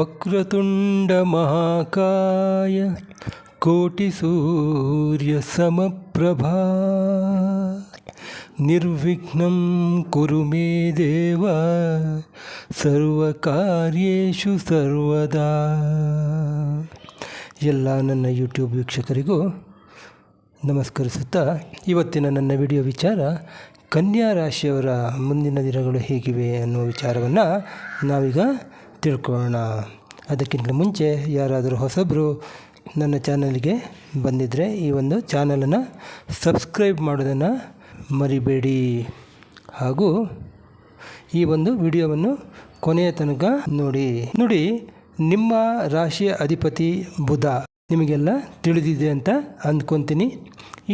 ವಕ್ರತುಂಡ ಮಹಾಕಾಯ ಕೋಟಿಸೂರ್ಯ ಸಮಪ್ರಭಾ. ನಿರ್ವಿಘ್ನಂ ಕುರು ಮೇ ದೇವ ಸರ್ವಕಾರ್ಯು ಸರ್ವದಾ. ಎಲ್ಲ ನನ್ನ ಯೂಟ್ಯೂಬ್ ವೀಕ್ಷಕರಿಗೂ ನಮಸ್ಕರಿಸುತ್ತಾ, ಇವತ್ತಿನ ನನ್ನ ವಿಡಿಯೋ ವಿಚಾರ ಕನ್ಯಾ ರಾಶಿಯವರ ಮುಂದಿನ ದಿನಗಳು ಹೇಗಿವೆ ಅನ್ನುವ ವಿಚಾರವನ್ನು ನಾವೀಗ ತಿಳ್ಕೊಳ್ಳೋಣ. ಅದಕ್ಕಿಂತ ಮುಂಚೆ ಯಾರಾದರೂ ಹೊಸಬರು ನನ್ನ ಚಾನಲ್ಗೆ ಬಂದಿದ್ದರೆ ಈ ಒಂದು ಚಾನಲನ್ನು ಸಬ್ಸ್ಕ್ರೈಬ್ ಮಾಡೋದನ್ನು ಮರಿಬೇಡಿ. ಹಾಗೂ ಈ ಒಂದು ವಿಡಿಯೋವನ್ನು ಕೊನೆಯ ತನಕ ನೋಡಿ. ನೋಡಿ, ನಿಮ್ಮ ರಾಶಿಯ ಅಧಿಪತಿ ಬುಧ. ನಿಮಗೆಲ್ಲ ತಿಳಿದಿದೆ ಅಂತ ಅಂದ್ಕೊತೀನಿ.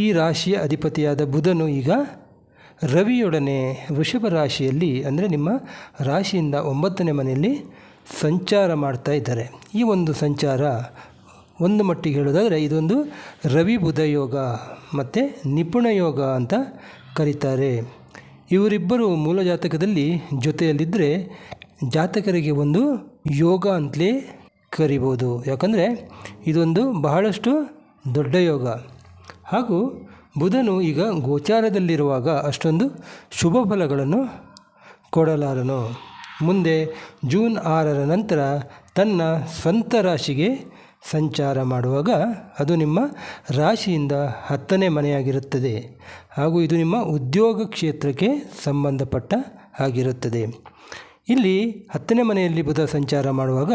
ಈ ರಾಶಿಯ ಅಧಿಪತಿಯಾದ ಬುಧನು ಈಗ ರವಿಯೊಡನೆ ವೃಷಭ ರಾಶಿಯಲ್ಲಿ, ಅಂದರೆ ನಿಮ್ಮ ರಾಶಿಯಿಂದ ಒಂಬತ್ತನೇ ಮನೆಯಲ್ಲಿ ಸಂಚಾರ ಮಾಡ್ತಾ ಇದ್ದಾರೆ. ಈ ಒಂದು ಸಂಚಾರ ಒಂದು ಮಟ್ಟಿಗೆ ಹೇಳೋದಾದರೆ ಇದೊಂದು ರವಿ ಬುಧ ಯೋಗ ಮತ್ತು ನಿಪುಣ ಯೋಗ ಅಂತ ಕರೀತಾರೆ. ಇವರಿಬ್ಬರು ಮೂಲ ಜಾತಕದಲ್ಲಿ ಜೊತೆಯಲ್ಲಿದ್ದರೆ ಜಾತಕರಿಗೆ ಒಂದು ಯೋಗ ಅಂತಲೇ ಕರಿಬೋದು. ಯಾಕಂದರೆ ಇದೊಂದು ಬಹಳಷ್ಟು ದೊಡ್ಡ ಯೋಗ. ಹಾಗೂ ಬುಧನು ಈಗ ಗೋಚಾರದಲ್ಲಿರುವಾಗ ಅಷ್ಟೊಂದು ಶುಭ ಫಲಗಳನ್ನು ಕೊಡಲಾರನು. ಮುಂದೆ ಜೂನ್ ಆರರ ನಂತರ ತನ್ನ ಸ್ವಂತ ರಾಶಿಗೆ ಸಂಚಾರ ಮಾಡುವಾಗ ಅದು ನಿಮ್ಮ ರಾಶಿಯಿಂದ ಹತ್ತನೇ ಮನೆಯಾಗಿರುತ್ತದೆ. ಹಾಗೂ ಇದು ನಿಮ್ಮ ಉದ್ಯೋಗ ಕ್ಷೇತ್ರಕ್ಕೆ ಸಂಬಂಧಪಟ್ಟ ಆಗಿರುತ್ತದೆ. ಇಲ್ಲಿ ಹತ್ತನೇ ಮನೆಯಲ್ಲಿ ಬುಧ ಸಂಚಾರ ಮಾಡುವಾಗ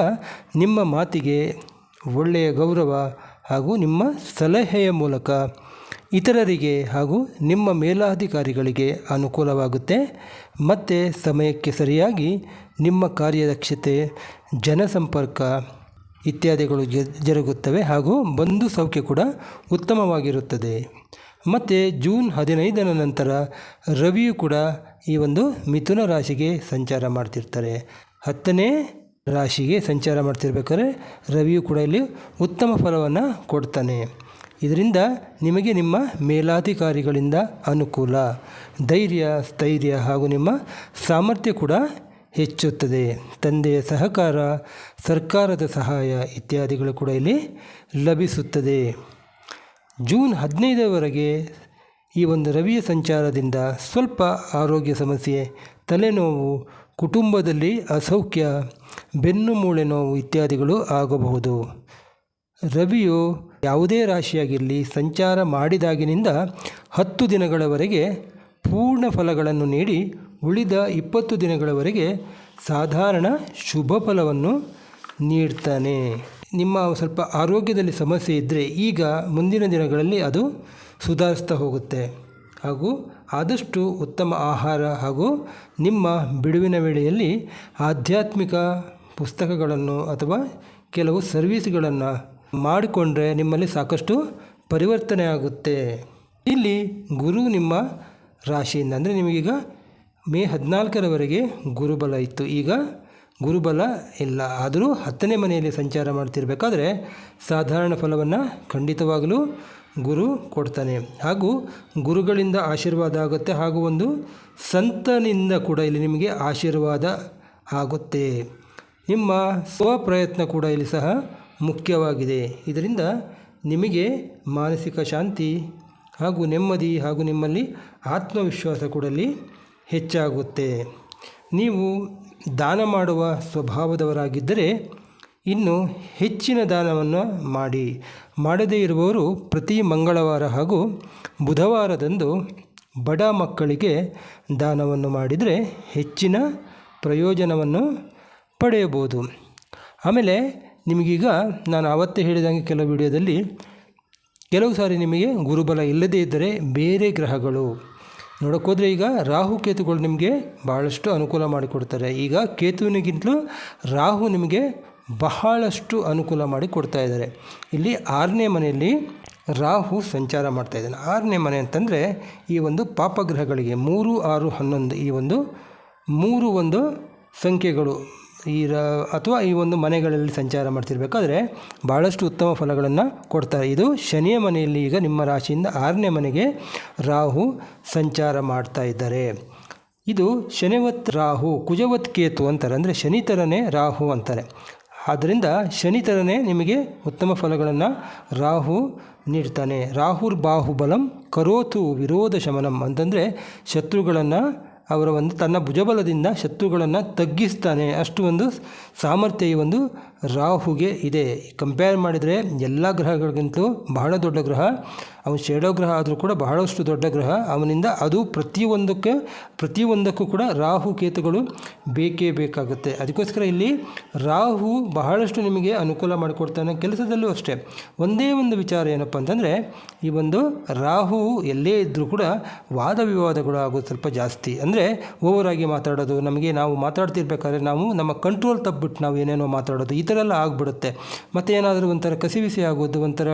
ನಿಮ್ಮ ಮಾತಿಗೆ ಒಳ್ಳೆಯ ಗೌರವ ಹಾಗೂ ನಿಮ್ಮ ಸಲಹೆಯ ಮೂಲಕ ಇತರರಿಗೆ ಹಾಗೂ ನಿಮ್ಮ ಮೇಲಾಧಿಕಾರಿಗಳಿಗೆ ಅನುಕೂಲವಾಗುತ್ತೆ. ಮತ್ತು ಸಮಯಕ್ಕೆ ಸರಿಯಾಗಿ ನಿಮ್ಮ ಕಾರ್ಯದಕ್ಷತೆ, ಜನಸಂಪರ್ಕ ಇತ್ಯಾದಿಗಳು ಜರುಗುತ್ತವೆ ಹಾಗೂ ಬಂಧು ಸೌಖ್ಯ ಕೂಡ ಉತ್ತಮವಾಗಿರುತ್ತದೆ. ಮತ್ತು ಜೂನ್ ಹದಿನೈದರ ನಂತರ ರವಿಯು ಕೂಡ ಈ ಒಂದು ಮಿಥುನ ರಾಶಿಗೆ ಸಂಚಾರ ಮಾಡ್ತಿರ್ತಾರೆ. ಹತ್ತನೇ ರಾಶಿಗೆ ಸಂಚಾರ ಮಾಡ್ತಿರ್ಬೇಕಾದ್ರೆ ರವಿಯು ಕೂಡ ಇಲ್ಲಿ ಉತ್ತಮ ಫಲವನ್ನು ಕೊಡ್ತಾನೆ. ಇದರಿಂದ ನಿಮಗೆ ನಿಮ್ಮ ಮೇಲಾಧಿಕಾರಿಗಳಿಂದ ಅನುಕೂಲ. ಧೈರ್ಯ, ಸ್ಥೈರ್ಯ ಹಾಗೂ ನಿಮ್ಮ ಸಾಮರ್ಥ್ಯ ಕೂಡ ಹೆಚ್ಚುತ್ತದೆ. ತಂದೆಯ ಸಹಕಾರ, ಸರ್ಕಾರದ ಸಹಾಯ ಇತ್ಯಾದಿಗಳು ಕೂಡ ಇಲ್ಲಿ ಲಭಿಸುತ್ತದೆ. ಜೂನ್ ಹದಿನೈದರವರೆಗೆ ಈ ಒಂದು ರವಿಯ ಸಂಚಾರದಿಂದ ಸ್ವಲ್ಪ ಆರೋಗ್ಯ ಸಮಸ್ಯೆ, ತಲೆನೋವು, ಕುಟುಂಬದಲ್ಲಿ ಅಸೌಖ್ಯ, ಬೆನ್ನು ಮೂಳೆ ನೋವು ಇತ್ಯಾದಿಗಳು ಆಗಬಹುದು. ರವಿಯು ಯಾವುದೇ ರಾಶಿಯಾಗಿರಲಿ ಸಂಚಾರ ಮಾಡಿದಾಗಿನಿಂದ ಹತ್ತು ದಿನಗಳವರೆಗೆ ಪೂರ್ಣ ಫಲಗಳನ್ನು ನೀಡಿ ಉಳಿದ ಇಪ್ಪತ್ತು ದಿನಗಳವರೆಗೆ ಸಾಧಾರಣ ಶುಭ ಫಲವನ್ನು ನೀಡ್ತಾನೆ. ನಿಮ್ಮ ಸ್ವಲ್ಪ ಆರೋಗ್ಯದಲ್ಲಿ ಸಮಸ್ಯೆ ಇದ್ದರೆ ಈಗ ಮುಂದಿನ ದಿನಗಳಲ್ಲಿ ಅದು ಸುಧಾರಿಸ್ತಾ ಹೋಗುತ್ತೆ. ಹಾಗೂ ಆದಷ್ಟು ಉತ್ತಮ ಆಹಾರ ಹಾಗೂ ನಿಮ್ಮ ಬಿಡುವಿನ ವೇಳೆಯಲ್ಲಿ ಆಧ್ಯಾತ್ಮಿಕ ಪುಸ್ತಕಗಳನ್ನು ಅಥವಾ ಕೆಲವು ಸರ್ವೀಸ್ಗಳನ್ನು ಮಾಡಿಕೊಂಡ್ರೆ ನಿಮ್ಮಲ್ಲಿ ಸಾಕಷ್ಟು ಪರಿವರ್ತನೆ ಆಗುತ್ತೆ. ಇಲ್ಲಿ ಗುರು ನಿಮ್ಮ ರಾಶಿಯಿಂದ ಅಂದರೆ ನಿಮಗೀಗ ಮೇ ಹದಿನಾಲ್ಕರವರೆಗೆ ಗುರುಬಲ ಇತ್ತು. ಈಗ ಗುರುಬಲ ಇಲ್ಲ. ಆದರೂ ಹತ್ತನೇ ಮನೆಯಲ್ಲಿ ಸಂಚಾರ ಮಾಡ್ತಿರ್ಬೇಕಾದ್ರೆ ಸಾಧಾರಣ ಫಲವನ್ನು ಖಂಡಿತವಾಗಲೂ ಗುರು ಕೊಡ್ತಾನೆ. ಹಾಗೂ ಗುರುಗಳಿಂದ ಆಶೀರ್ವಾದ ಆಗುತ್ತೆ. ಹಾಗೂ ಒಂದು ಸಂತನಿಂದ ಕೂಡ ಇಲ್ಲಿ ನಿಮಗೆ ಆಶೀರ್ವಾದ ಆಗುತ್ತೆ. ನಿಮ್ಮ ಸ್ವಪ್ರಯತ್ನ ಕೂಡ ಇಲ್ಲಿ ಸಹ ಮುಖ್ಯವಾಗಿದೆ. ಇದರಿಂದ ನಿಮಗೆ ಮಾನಸಿಕ ಶಾಂತಿ ಹಾಗೂ ನೆಮ್ಮದಿ ಹಾಗೂ ನಿಮ್ಮಲ್ಲಿ ಆತ್ಮವಿಶ್ವಾಸ ಕೂಡಲಿ ಹೆಚ್ಚಾಗುತ್ತೆ. ನೀವು ದಾನ ಮಾಡುವ ಸ್ವಭಾವದವರಾಗಿದ್ದರೆ ಇನ್ನು ಹೆಚ್ಚಿನ ದಾನವನ್ನು ಮಾಡಿ. ಮಾಡದೇ ಇರುವವರು ಪ್ರತಿ ಮಂಗಳವಾರ ಹಾಗೂ ಬುಧವಾರದಂದು ಬಡ ಮಕ್ಕಳಿಗೆ ದಾನವನ್ನು ಮಾಡಿದರೆ ಹೆಚ್ಚಿನ ಪ್ರಯೋಜನವನ್ನು ಪಡೆಯಬಹುದು. ಆಮೇಲೆ ನಿಮಗೀಗ ನಾನು ಆವತ್ತೇ ಹೇಳಿದಂಗೆ ಕೆಲವು ವಿಡಿಯೋದಲ್ಲಿ ಕೆಲವು ಸಾರಿ ನಿಮಗೆ ಗುರುಬಲ ಇಲ್ಲದೇ ಇದ್ದರೆ ಬೇರೆ ಗ್ರಹಗಳು. ನೋಡೋಕ್ಕೋದ್ರೆ ಈಗ ರಾಹು ಕೇತುಗಳು ನಿಮಗೆ ಭಾಳಷ್ಟು ಅನುಕೂಲ ಮಾಡಿಕೊಡ್ತಾರೆ. ಈಗ ಕೇತುವಿನಿಗಿಂತಲೂ ರಾಹು ನಿಮಗೆ ಬಹಳಷ್ಟು ಅನುಕೂಲ ಮಾಡಿ ಕೊಡ್ತಾ ಇದ್ದಾರೆ. ಇಲ್ಲಿ ಆರನೇ ಮನೆಯಲ್ಲಿ ರಾಹು ಸಂಚಾರ ಮಾಡ್ತಾ ಇದ್ದಾನೆ. ಆರನೇ ಮನೆ ಅಂತಂದರೆ ಈ ಒಂದು ಪಾಪಗ್ರಹಗಳಿಗೆ ಮೂರು, ಆರು, ಹನ್ನೊಂದು ಈ ಒಂದು ಮೂರು ಒಂದು ಸಂಖ್ಯೆಗಳು. ಈ ಅಥವಾ ಈ ಒಂದು ಮನೆಗಳಲ್ಲಿ ಸಂಚಾರ ಮಾಡ್ತಿರ್ಬೇಕಾದ್ರೆ ಭಾಳಷ್ಟು ಉತ್ತಮ ಫಲಗಳನ್ನು ಕೊಡ್ತಾರೆ. ಇದು ಶನಿಯ ಮನೆಯಲ್ಲಿ ಈಗ ನಿಮ್ಮ ರಾಶಿಯಿಂದ ಆರನೇ ಮನೆಗೆ ರಾಹು ಸಂಚಾರ ಮಾಡ್ತಾ ಇದ್ದಾರೆ. ಇದು ಶನಿವತ್ ರಾಹು, ಕುಜವತ್ ಕೇತು ಅಂತಾರೆ. ಅಂದರೆ ಶನಿ ಥರನೇ ರಾಹು ಅಂತಾರೆ. ಆದ್ದರಿಂದ ಶನಿ ಥರನೇ ನಿಮಗೆ ಉತ್ತಮ ಫಲಗಳನ್ನು ರಾಹು ನೀಡ್ತಾನೆ. ರಾಹುರ್ ಬಾಹುಬಲಂ ಕರೋತು ವಿರೋಧ ಶಮನಂ ಅಂತಂದರೆ ಶತ್ರುಗಳನ್ನು ಅವರ ಒಂದು ತನ್ನ ಭುಜಬಲದಿಂದ ಶತ್ರುಗಳನ್ನು ತಗ್ಗಿಸ್ತಾನೆ. ಅಷ್ಟು ಒಂದು ಸಾಮರ್ಥ್ಯ ಒಂದು ರಾಹುಗೆ ಇದೆ. ಕಂಪೇರ್ ಮಾಡಿದರೆ ಎಲ್ಲ ಗ್ರಹಗಳಿಗಿಂತಲೂ ಬಹಳ ದೊಡ್ಡ ಗ್ರಹ. ಅವನು ಶೇಡೋ ಗ್ರಹ ಆದರೂ ಕೂಡ ಬಹಳಷ್ಟು ದೊಡ್ಡ ಗ್ರಹ. ಅವನಿಂದ ಅದು ಪ್ರತಿಯೊಂದಕ್ಕೆ, ಪ್ರತಿಯೊಂದಕ್ಕೂ ಕೂಡ ರಾಹು ಕೇತುಗಳು ಬೇಕೇ ಬೇಕಾಗುತ್ತೆ. ಅದಕ್ಕೋಸ್ಕರ ಇಲ್ಲಿ ರಾಹು ಬಹಳಷ್ಟು ನಿಮಗೆ ಅನುಕೂಲ ಮಾಡಿಕೊಡ್ತಾನೆ ಕೆಲಸದಲ್ಲೂ ಅಷ್ಟೇ. ಒಂದೇ ಒಂದು ವಿಚಾರ ಏನಪ್ಪ ಅಂತಂದರೆ, ಈ ಒಂದು ರಾಹು ಎಲ್ಲೇ ಇದ್ದರೂ ಕೂಡ ವಾದ ವಿವಾದಗಳು ಆಗೋದು ಸ್ವಲ್ಪ ಜಾಸ್ತಿ. ಅಂದರೆ ಓವರಾಗಿ ಮಾತಾಡೋದು, ನಮಗೆ ನಾವು ಮಾತಾಡ್ತಿರ್ಬೇಕಾದ್ರೆ ನಾವು ನಮ್ಮ ಕಂಟ್ರೋಲ್ ತಪ್ಪಿಬಿಟ್ಟು ನಾವು ಏನೇನೋ ಮಾತಾಡೋದು, ಈ ಥರ ಎಲ್ಲ ಆಗಿಬಿಡುತ್ತೆ. ಮತ್ತು ಏನಾದರೂ ಒಂಥರ ಕಸಿವಿಸಿ ಆಗೋದು, ಒಂಥರ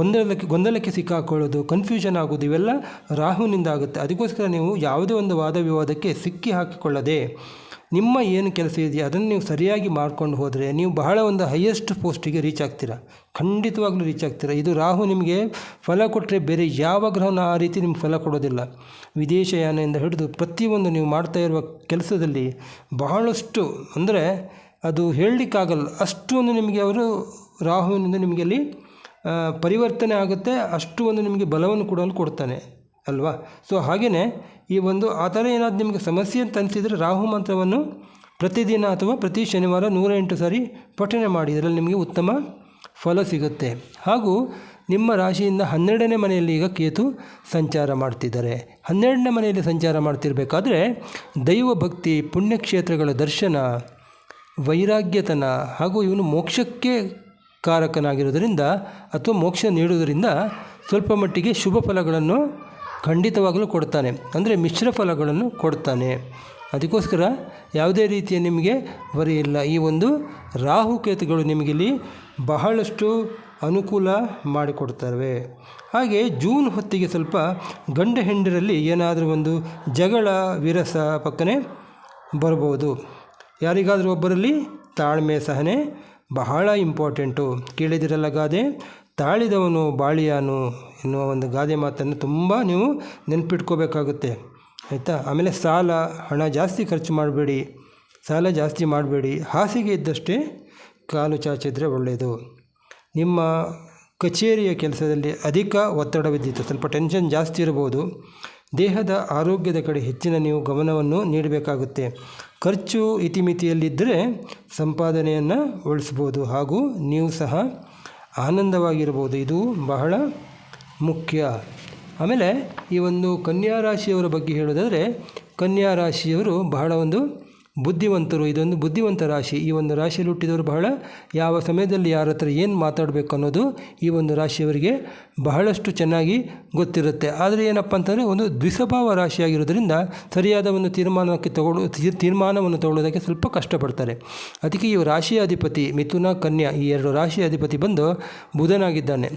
ಗೊಂದಲಕ್ಕೆ ಗೊಂದಲಕ್ಕೆ ಸಿಕ್ಕಾಕೊಳ್ಳೋದು ಕನ್ಫ್ಯೂಷನ್ ಆಗೋದು, ಇವೆಲ್ಲ ರಾಹುವಿನಿಂದ ಆಗುತ್ತೆ. ಅದಕ್ಕೋಸ್ಕರ ನೀವು ಯಾವುದೇ ಒಂದು ವಾದ ವಿವಾದಕ್ಕೆ ಸಿಕ್ಕಿ ಹಾಕಿಕೊಳ್ಳದೆ ನಿಮ್ಮ ಏನು ಕೆಲಸ ಇದೆಯಾ ಅದನ್ನು ನೀವು ಸರಿಯಾಗಿ ಮಾಡ್ಕೊಂಡು ಹೋದರೆ ನೀವು ಬಹಳ ಒಂದು ಹೈಯೆಸ್ಟ್ ಪೋಸ್ಟಿಗೆ ರೀಚ್ ಆಗ್ತೀರಾ. ಖಂಡಿತವಾಗ್ಲೂ ರೀಚ್ ಆಗ್ತೀರಾ. ಇದು ರಾಹು ನಿಮಗೆ ಫಲ ಕೊಟ್ಟರೆ ಬೇರೆ ಯಾವ ಗ್ರಹನ ಆ ರೀತಿ ನಿಮ್ಗೆ ಫಲ ಕೊಡೋದಿಲ್ಲ. ವಿದೇಶಯಾನದಿಂದ ಹಿಡಿದು ಪ್ರತಿಯೊಂದು ನೀವು ಮಾಡ್ತಾ ಇರುವ ಕೆಲಸದಲ್ಲಿ ಬಹಳಷ್ಟು ಅಂದರೆ ಅದು ಹೇಳಲಿಕ್ಕಾಗಲ್ಲ. ಅಷ್ಟು ಒಂದು ನಿಮಗೆ ಅವರು ರಾಹುವಿನಿಂದ ನಿಮಗೆ ಅಲ್ಲಿ ಪರಿವರ್ತನೆ ಆಗುತ್ತೆ ಅಷ್ಟು ಒಂದು ನಿಮಗೆ ಬಲವನ್ನು ಕೂಡ ಕೊಡ್ತಾನೆ, ಅಲ್ವಾ? ಸೊ ಹಾಗೆಯೇ ಈ ಒಂದು, ಆ ಥರ ಏನಾದರೂ ನಿಮಗೆ ಸಮಸ್ಯೆ ಅಂತ ಅನಿಸಿದರೆ ರಾಹು ಮಂತ್ರವನ್ನು ಪ್ರತಿದಿನ ಅಥವಾ ಪ್ರತಿ ಶನಿವಾರ ನೂರ ಎಂಟು ಸಾರಿ ಪಠನೆ ಮಾಡಿ. ಇದರಲ್ಲಿ ನಿಮಗೆ ಉತ್ತಮ ಫಲ ಸಿಗುತ್ತೆ. ಹಾಗೂ ನಿಮ್ಮ ರಾಶಿಯಿಂದ ಹನ್ನೆರಡನೇ ಮನೆಯಲ್ಲಿ ಈಗ ಕೇತು ಸಂಚಾರ ಮಾಡ್ತಿದ್ದಾರೆ. ಹನ್ನೆರಡನೇ ಮನೆಯಲ್ಲಿ ಸಂಚಾರ ಮಾಡ್ತಿರಬೇಕಾದ್ರೆ ದೈವ ಭಕ್ತಿ ಪುಣ್ಯಕ್ಷೇತ್ರಗಳ ದರ್ಶನ ವೈರಾಗ್ಯತನ ಹಾಗೂ ಇವನು ಮೋಕ್ಷಕ್ಕೆ ಕಾರಕನಾಗಿರೋದರಿಂದ ಅಥವಾ ಮೋಕ್ಷ ನೀಡುವುದರಿಂದ ಸ್ವಲ್ಪ ಮಟ್ಟಿಗೆ ಶುಭ ಫಲಗಳನ್ನು ಖಂಡಿತವಾಗಲೂ ಕೊಡ್ತಾನೆ. ಅಂದರೆ ಮಿಶ್ರ ಫಲಗಳನ್ನು ಕೊಡ್ತಾನೆ. ಅದಕ್ಕೋಸ್ಕರ ಯಾವುದೇ ರೀತಿಯ ನಿಮಗೆ ಬರೆಯಿಲ್ಲ ಈ ಒಂದು ರಾಹುಕೇತುಗಳು ನಿಮಗಿಲ್ಲಿ ಬಹಳಷ್ಟು ಅನುಕೂಲ ಮಾಡಿಕೊಡ್ತವೆ. ಹಾಗೆ ಜೂನ್ ಹೊತ್ತಿಗೆ ಸ್ವಲ್ಪ ಗಂಡ ಹೆಂಡರಲ್ಲಿ ಏನಾದರೂ ಒಂದು ಜಗಳ, ವಿರಸ ಪಕ್ಕನೆ ಬರ್ಬೋದು. ಯಾರಿಗಾದರೂ ಒಬ್ಬರಲ್ಲಿ ತಾಳ್ಮೆ ಸಹನೆ ಬಹಳ ಇಂಪಾರ್ಟೆಂಟು. ಕೇಳಿದಿರಲ್ಲ ಗಾದೆ, ತಾಳಿದವನು ಬಾಳಿಯಾನು ಎನ್ನುವ ಒಂದು ಗಾದೆ ಮಾತನ್ನು ತುಂಬ ನೀವು ನೆನಪಿಟ್ಕೋಬೇಕಾಗುತ್ತೆ. ಆಯಿತಾ? ಆಮೇಲೆ ಸಾಲ, ಹಣ ಜಾಸ್ತಿ ಖರ್ಚು ಮಾಡಬೇಡಿ. ಸಾಲ ಜಾಸ್ತಿ ಮಾಡಬೇಡಿ. ಹಾಸಿಗೆ ಇದ್ದಷ್ಟೇ ಕಾಲು ಚಾಚಿದ್ರೆ ಒಳ್ಳೆಯದು ನಿಮ್ಮ ಕಚೇರಿಯ ಕೆಲಸದಲ್ಲಿ ಅಧಿಕ ಒತ್ತಡವಿದ್ದಿತ್ತು ಸ್ವಲ್ಪ ಟೆನ್ಷನ್ ಜಾಸ್ತಿ ಇರಬಹುದು ದೇಹದ ಆರೋಗ್ಯದ ಕಡೆ ಹೆಚ್ಚಿನ ನೀವು ಗಮನವನ್ನು ನೀಡಬೇಕಾಗುತ್ತೆ. ಖರ್ಚು ಇತಿಮಿತಿಯಲ್ಲಿದ್ದರೆ ಸಂಪಾದನೆಯನ್ನು ಉಳಿಸ್ಬೋದು ಹಾಗೂ ನೀವು ಸಹ ಆನಂದವಾಗಿರ್ಬೋದು ಇದು ಬಹಳ ಮುಖ್ಯ. ಆಮೇಲೆ ಈ ಒಂದು ಕನ್ಯಾ ರಾಶಿಯವರ ಬಗ್ಗೆ ಹೇಳೋದಾದರೆ ಕನ್ಯಾ ರಾಶಿಯವರು ಬಹಳ ಒಂದು ಬುದ್ಧಿವಂತರು, ಇದೊಂದು ಬುದ್ಧಿವಂತ ರಾಶಿ. ಈ ಒಂದು ರಾಶಿಯಲ್ಲಿ ಹುಟ್ಟಿದವರು ಬಹಳ, ಯಾವ ಸಮಯದಲ್ಲಿ ಯಾರ ಹತ್ರ ಏನು ಮಾತಾಡಬೇಕು ಅನ್ನೋದು ಈ ಒಂದು ರಾಶಿಯವರಿಗೆ ಬಹಳಷ್ಟು ಚೆನ್ನಾಗಿ ಗೊತ್ತಿರುತ್ತೆ. ಆದರೆ ಏನಪ್ಪ ಅಂತಂದರೆ, ಒಂದು ದ್ವಿಸ್ವಭಾವ ರಾಶಿಯಾಗಿರೋದ್ರಿಂದ ಸರಿಯಾದ ಒಂದು ತೀರ್ಮಾನಕ್ಕೆ ತಗೊಳ್ಳೋ ತೀರ್- ತೀರ್ಮಾನವನ್ನು ತಗೊಳ್ಳೋದಕ್ಕೆ ಸ್ವಲ್ಪ ಕಷ್ಟಪಡ್ತಾರೆ. ಅದಕ್ಕೆ ಈ ರಾಶಿಯ ಅಧಿಪತಿ ಮಿಥುನ ಕನ್ಯಾ, ಈ ಎರಡು ರಾಶಿಯ ಅಧಿಪತಿ ಬಂದು ಬುಧನಾಗಿದ್ದಾನೆ.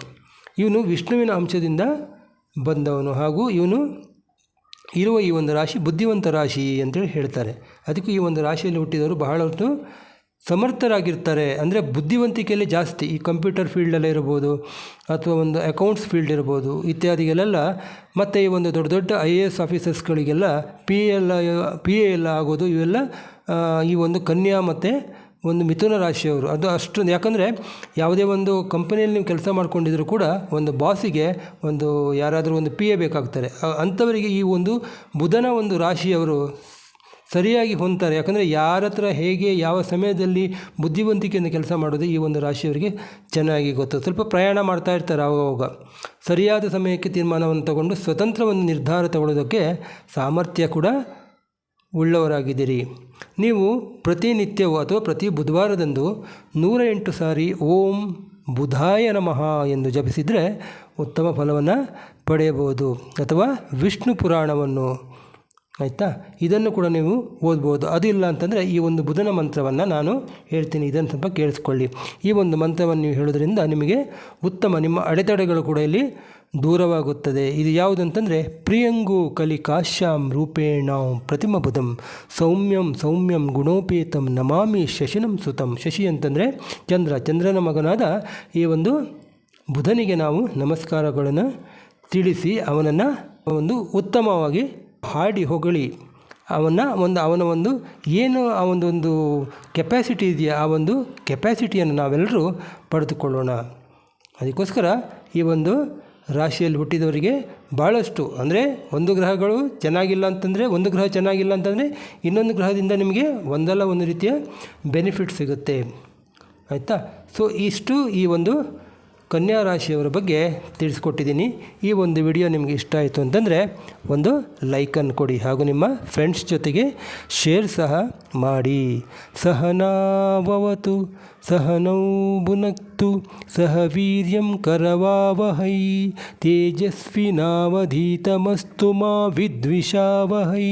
ಇವನು ವಿಷ್ಣುವಿನ ಅಂಶದಿಂದ ಬಂದವನು ಹಾಗೂ ಇವನು ಇರುವ ಈ ಒಂದು ರಾಶಿ ಬುದ್ಧಿವಂತ ರಾಶಿ ಅಂತೇಳಿ ಹೇಳ್ತಾರೆ. ಅದಕ್ಕೂ ಈ ಒಂದು ರಾಶಿಯಲ್ಲಿ ಹುಟ್ಟಿದವರು ಬಹಳಷ್ಟು ಸಮರ್ಥರಾಗಿರ್ತಾರೆ. ಅಂದರೆ ಬುದ್ಧಿವಂತಿಕೆಯಲ್ಲಿ ಜಾಸ್ತಿ. ಈ ಕಂಪ್ಯೂಟರ್ ಫೀಲ್ಡಲ್ಲೇ ಇರ್ಬೋದು, ಅಥವಾ ಒಂದು ಅಕೌಂಟ್ಸ್ ಫೀಲ್ಡ್ ಇರ್ಬೋದು ಇತ್ಯಾದಿಗಳೆಲ್ಲ ಮತ್ತು ಈ ಒಂದು ದೊಡ್ಡ ದೊಡ್ಡ ಐ ಎ ಎಸ್ ಆಫೀಸರ್ಸ್ಗಳಿಗೆಲ್ಲ ಪಿ ಎಲ್ ಪಿ ಎ ಎಲ್ಲ ಆಗೋದು ಇವೆಲ್ಲ ಈ ಒಂದು ಕನ್ಯಾ ಮತ್ತು ಒಂದು ಮಿಥುನ ರಾಶಿಯವರು. ಅದು ಅಷ್ಟೊಂದು, ಯಾಕಂದರೆ ಯಾವುದೇ ಒಂದು ಕಂಪನಿಯಲ್ಲಿ ನೀವು ಕೆಲಸ ಮಾಡಿಕೊಂಡಿದ್ರು ಕೂಡ ಒಂದು ಬಾಸಿಗೆ ಒಂದು ಯಾರಾದರೂ ಒಂದು ಪಿ ಎ ಬೇಕಾಗ್ತಾರೆ. ಅಂಥವರಿಗೆ ಈ ಒಂದು ಬುಧನ ಒಂದು ರಾಶಿಯವರು ಸರಿಯಾಗಿ ಹೊಂತಾರೆ ಯಾಕಂದರೆ ಯಾರ ಹತ್ರ ಹೇಗೆ, ಯಾವ ಸಮಯದಲ್ಲಿ ಬುದ್ಧಿವಂತಿಕೆಯಿಂದ ಕೆಲಸ ಮಾಡೋದು ಈ ಒಂದು ರಾಶಿಯವರಿಗೆ ಚೆನ್ನಾಗಿ ಗೊತ್ತು. ಸ್ವಲ್ಪ ಪ್ರಯಾಣ ಮಾಡ್ತಾ ಇರ್ತಾರೆ ಆವಾಗ. ಸರಿಯಾದ ಸಮಯಕ್ಕೆ ತೀರ್ಮಾನವನ್ನು ತಗೊಂಡು ಸ್ವತಂತ್ರ ನಿರ್ಧಾರ ತಗೊಳ್ಳೋದಕ್ಕೆ ಸಾಮರ್ಥ್ಯ ಕೂಡ ಉಳ್ಳವರಾಗಿದ್ದೀರಿ. ನೀವು ಪ್ರತಿನಿತ್ಯವೂ ಅಥವಾ ಪ್ರತಿ ಬುಧವಾರದಂದು ನೂರ ಎಂಟು ಸಾರಿ ಓಂ ಬುಧಾಯ ನಮಃ ಎಂದು ಜಪಿಸಿದರೆ ಉತ್ತಮ ಫಲವನ್ನು ಪಡೆಯಬಹುದು. ಅಥವಾ ವಿಷ್ಣು ಪುರಾಣವನ್ನು ಆಯಿತಾ? ಇದನ್ನು ಕೂಡ ನೀವು ಓದ್ಬೋದು. ಅದು ಇಲ್ಲ ಅಂತಂದರೆ ಈ ಒಂದು ಬುಧನ ಮಂತ್ರವನ್ನು ನಾನು ಹೇಳ್ತೀನಿ. ಇದನ್ನು ಸ್ವಲ್ಪ ಕೇಳಿಸ್ಕೊಳ್ಳಿ. ಈ ಒಂದು ಮಂತ್ರವನ್ನು ನೀವು ಹೇಳೋದ್ರಿಂದ ನಿಮಗೆ ಉತ್ತಮ, ನಿಮ್ಮ ಅಡೆತಡೆಗಳು ಕೂಡ ಇಲ್ಲಿ ದೂರವಾಗುತ್ತದೆ. ಇದು ಯಾವುದಂತಂದರೆ, ಪ್ರಿಯಂಗು ಕಲಿ ಕಾಶ್ಯಾಂ ರೂಪೇಣ ಪ್ರತಿಮ ಬುಧಂ ಸೌಮ್ಯಂ ಸೌಮ್ಯಂ ಗುಣೋಪೇತಂ ನಮಾಮಿ ಶಶಿನಂ ಸುತಂ. ಶಶಿ ಅಂತಂದರೆ ಚಂದ್ರ. ಚಂದ್ರನ ಮಗನಾದ ಈ ಒಂದು ಬುಧನಿಗೆ ನಾವು ನಮಸ್ಕಾರಗಳನ್ನು ತಿಳಿಸಿ ಅವನನ್ನು ಒಂದು ಉತ್ತಮವಾಗಿ ಹಾಡಿ ಹೊಗಳಿ ಅವನ ಒಂದು ಅವನ ಒಂದು ಏನು ಆ ಒಂದು ಒಂದು ಕೆಪ್ಯಾಸಿಟಿ ಇದೆಯಾ? ಆ ಒಂದು ಕೆಪ್ಯಾಸಿಟಿಯನ್ನು ನಾವೆಲ್ಲರೂ ಪಡೆದುಕೊಳ್ಳೋಣ. ಅದಕ್ಕೋಸ್ಕರ ಈ ಒಂದು ರಾಶಿಯಲ್ಲಿ ಹುಟ್ಟಿದವರಿಗೆ ಭಾಳಷ್ಟು ಅಂದರೆ ಒಂದು ಗ್ರಹಗಳು ಚೆನ್ನಾಗಿಲ್ಲ ಅಂತಂದರೆ ಒಂದು ಗ್ರಹ ಚೆನ್ನಾಗಿಲ್ಲ ಅಂತಂದರೆ ಇನ್ನೊಂದು ಗ್ರಹದಿಂದ ನಿಮಗೆ ಒಂದಲ್ಲ ಒಂದು ರೀತಿಯ ಬೆನಿಫಿಟ್ ಸಿಗುತ್ತೆ. ಆಯಿತಾ? ಸೊ ಇಷ್ಟು ಈ ಒಂದು ಕನ್ಯಾ ರಾಶಿಯವರ ಬಗ್ಗೆ ತಿಳಿಸ್ಕೊಟ್ಟಿದ್ದೀನಿ. ಈ ಒಂದು ವಿಡಿಯೋ ನಿಮಗೆ ಇಷ್ಟ ಆಯಿತು ಅಂತಂದರೆ ಒಂದು ಲೈಕನ್ನು ಕೊಡಿ ಹಾಗೂ ನಿಮ್ಮ ಫ್ರೆಂಡ್ಸ್ ಜೊತೆಗೆ ಶೇರ್ ಸಹ ಮಾಡಿ ಸಹನಾವವತು, ಸಹನೌ ಭುನಕ್ತು ಸಹ ವೀರ್ಯಂ ಕರವಾವಹೈ ತೇಜಸ್ವಿನಾವಧೀತಮಸ್ತು ಮಾ ವಿದ್ವಿಷಾವಹೈ.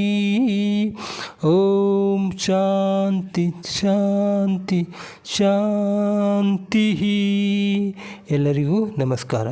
ಓಂ ಶಾಂತಿ ಶಾಂತಿ ಶಾಂತಿ ಎಲ್ಲರಿಗೂ ನಮಸ್ಕಾರ.